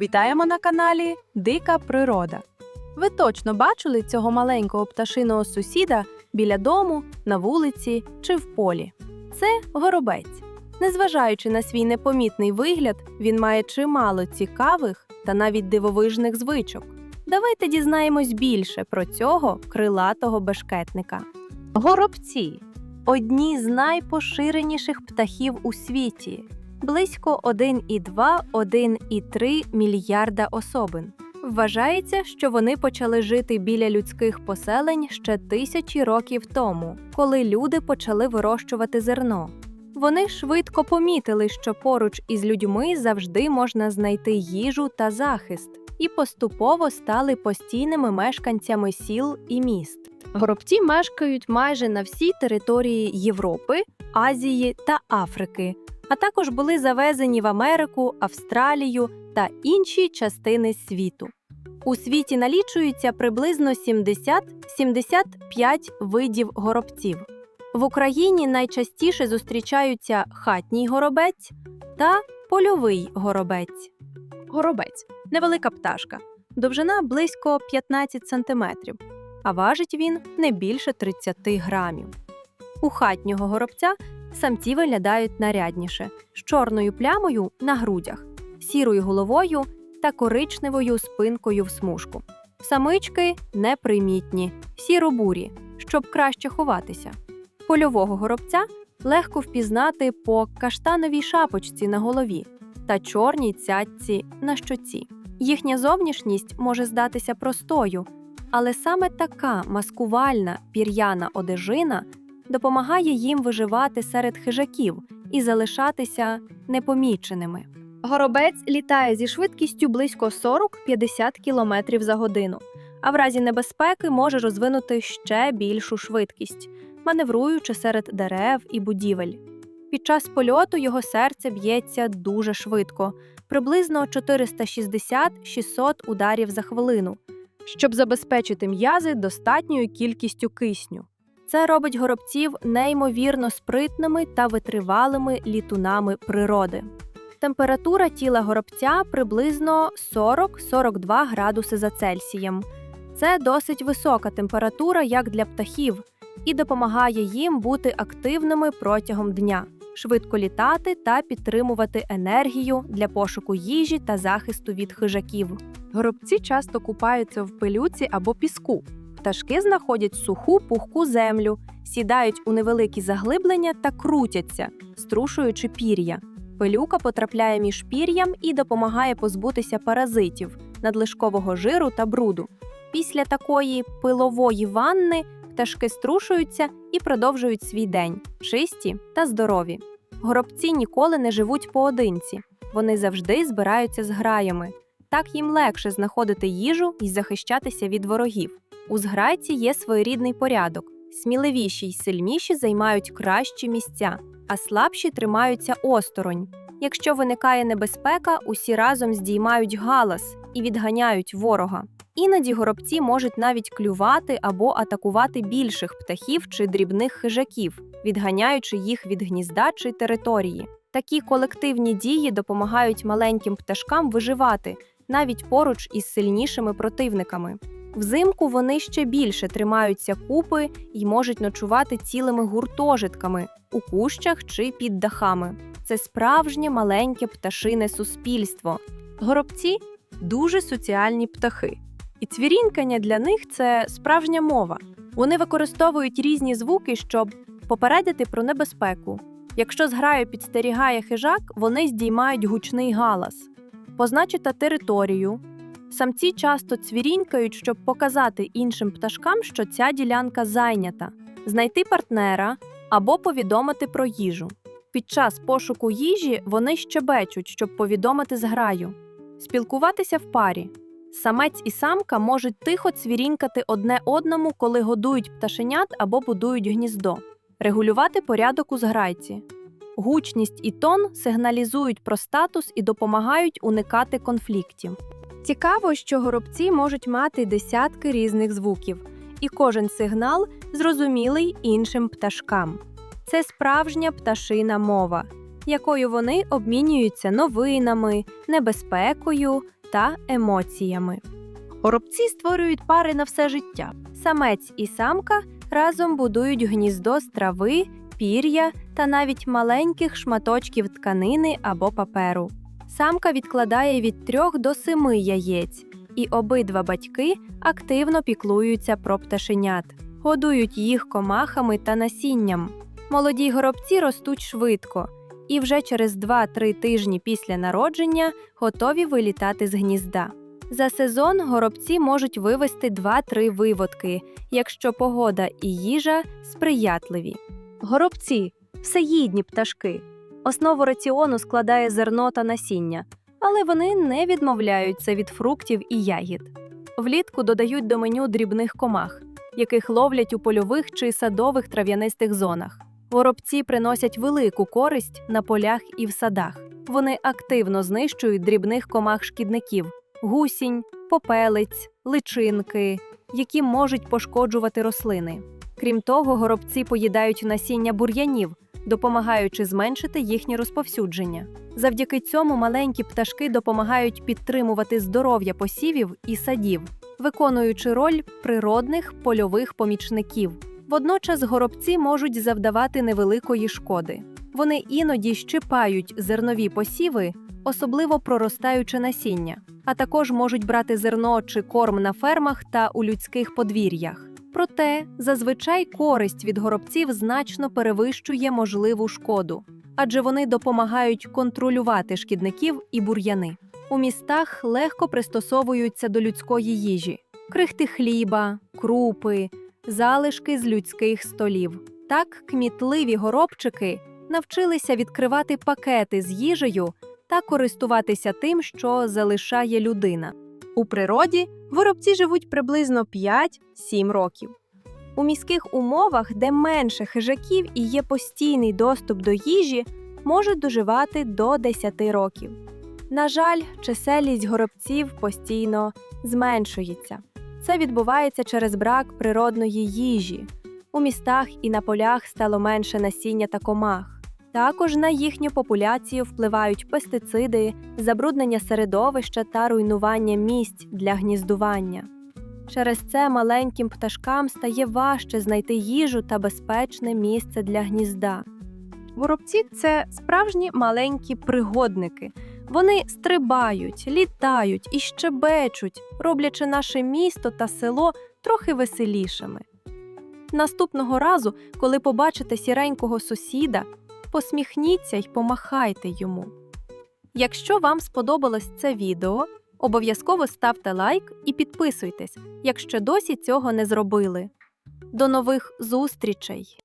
Вітаємо на каналі Дика Природа. Ви точно бачили цього маленького пташиного сусіда біля дому, на вулиці чи в полі. Це горобець. Незважаючи на свій непомітний вигляд, він має чимало цікавих та навіть дивовижних звичок. Давайте дізнаємось більше про цього крилатого бешкетника. Горобці одні з найпоширеніших птахів у світі близько 1,2-1,3 мільярда особин. Вважається, що вони почали жити біля людських поселень ще тисячі років тому, коли люди почали вирощувати зерно. Вони швидко помітили, що поруч із людьми завжди можна знайти їжу та захист, і поступово стали постійними мешканцями сіл і міст. Горобці мешкають майже на всій території Європи, Азії та Африки, а також були завезені в Америку, Австралію та інші частини світу. У світі налічується приблизно 70-75 видів горобців. В Україні найчастіше зустрічаються хатній горобець та польовий горобець. Горобець невелика пташка, довжина близько 15 см, а важить він не більше 30 грамів. У хатнього горобця самці виглядають нарядніше з чорною плямою на грудях, сірою головою та коричневою спинкою в смужку. Самички непримітні, сіро-бурі, щоб краще ховатися. Польового горобця легко впізнати по каштановій шапочці на голові та чорній цятці на щоці. Їхня зовнішність може здатися простою, але саме така маскувальна пір'яна одежина допомагає їм виживати серед хижаків і залишатися непоміченими. Горобець літає зі швидкістю близько 40-50 км за годину, а в разі небезпеки може розвинути ще більшу швидкість, маневруючи серед дерев і будівель. Під час польоту його серце б'ється дуже швидко, приблизно 460-600 ударів за хвилину, щоб забезпечити м'язи достатньою кількістю кисню. Це робить горобців неймовірно спритними та витривалими літунами природи. Температура тіла горобця приблизно 40-42 градуси за Цельсієм. Це досить висока температура як для птахів і допомагає їм бути активними протягом дня, швидко літати та підтримувати енергію для пошуку їжі та захисту від хижаків. Горобці часто купаються в пилюці або піску. Пташки знаходять суху пухку землю, сідають у невеликі заглиблення та крутяться, струшуючи пір'я. Пилюка потрапляє між пір'ям і допомагає позбутися паразитів, надлишкового жиру та бруду. Після такої пилової ванни пташки струшуються і продовжують свій день чисті та здорові. Горобці ніколи не живуть поодинці, вони завжди збираються з граями. Так їм легше знаходити їжу і захищатися від ворогів. У зграйці є своєрідний порядок. Сміливіші й сильніші займають кращі місця, а слабші тримаються осторонь. Якщо виникає небезпека, усі разом здіймають галас і відганяють ворога. Іноді горобці можуть навіть клювати або атакувати більших птахів чи дрібних хижаків, відганяючи їх від гнізда чи території. Такі колективні дії допомагають маленьким пташкам виживати навіть поруч із сильнішими противниками. Взимку вони ще більше тримаються купи і можуть ночувати цілими гуртожитками у кущах чи під дахами. Це справжнє маленьке пташине суспільство. Горобці дуже соціальні птахи. І цвірінькання для них це справжня мова. Вони використовують різні звуки, щоб попередити про небезпеку. Якщо зграю підстерігає хижак, вони здіймають гучний галас, позначити територію. Самці часто цвірінькають, щоб показати іншим пташкам, що ця ділянка зайнята, знайти партнера або повідомити про їжу. Під час пошуку їжі вони щебечуть, щоб повідомити зграю, спілкуватися в парі. Самець і самка можуть тихо цвірінькати одне одному, коли годують пташенят або будують гніздо, регулювати порядок у зграйці. Гучність і тон сигналізують про статус і допомагають уникати конфліктів. Цікаво, що горобці можуть мати десятки різних звуків, і кожен сигнал зрозумілий іншим пташкам. Це справжня пташина мова, якою вони обмінюються новинами, небезпекою та емоціями. Горобці створюють пари на все життя. Самець і самка разом будують гніздо з трави, пір'я та навіть маленьких шматочків тканини або паперу. Самка відкладає від трьох до семи яєць, і обидва батьки активно піклуються про пташенят, годують їх комахами та насінням. Молоді горобці ростуть швидко і вже через 2-3 тижні після народження готові вилітати з гнізда. За сезон горобці можуть вивести 2-3 виводки, якщо погода і їжа сприятливі. Горобці всеїдні пташки. Основу раціону складає зерно та насіння, але вони не відмовляються від фруктів і ягід. Влітку додають до меню дрібних комах, яких ловлять у польових чи садових трав'янистих зонах. Горобці приносять велику користь на полях і в садах. Вони активно знищують дрібних комах шкідників, гусінь, попелець, личинки, які можуть пошкоджувати рослини. Крім того, горобці поїдають насіння бур'янів, допомагаючи зменшити їхнє розповсюдження. Завдяки цьому маленькі пташки допомагають підтримувати здоров'я посівів і садів, виконуючи роль природних польових помічників. Водночас горобці можуть завдавати невеликої шкоди. Вони іноді щипають зернові посіви, особливо проростаюче насіння, а також можуть брати зерно чи корм на фермах та у людських подвір'ях. Проте зазвичай користь від горобців значно перевищує можливу шкоду, адже вони допомагають контролювати шкідників і бур'яни. У містах легко пристосовуються до людської їжі: крихти хліба, крупи, залишки з людських столів. Так кмітливі горобчики навчилися відкривати пакети з їжею та користуватися тим, що залишає людина. У природі горобці живуть приблизно 5-7 років. У міських умовах, де менше хижаків і є постійний доступ до їжі, можуть доживати до 10 років. На жаль, чисельність горобців постійно зменшується. Це відбувається через брак природної їжі. У містах і на полях стало менше насіння та комах. Також на їхню популяцію впливають пестициди, забруднення середовища та руйнування місць для гніздування. Через це маленьким пташкам стає важче знайти їжу та безпечне місце для гнізда. Горобці це Справжні маленькі пригодники. Вони стрибають, літають і щебечуть, роблячи наше місто та село трохи веселішими. Наступного разу, коли побачите сіренького сусіда, посміхніться й помахайте йому. Якщо вам сподобалось це відео, обов'язково ставте лайк і підписуйтесь, якщо досі цього не зробили. До нових зустрічей!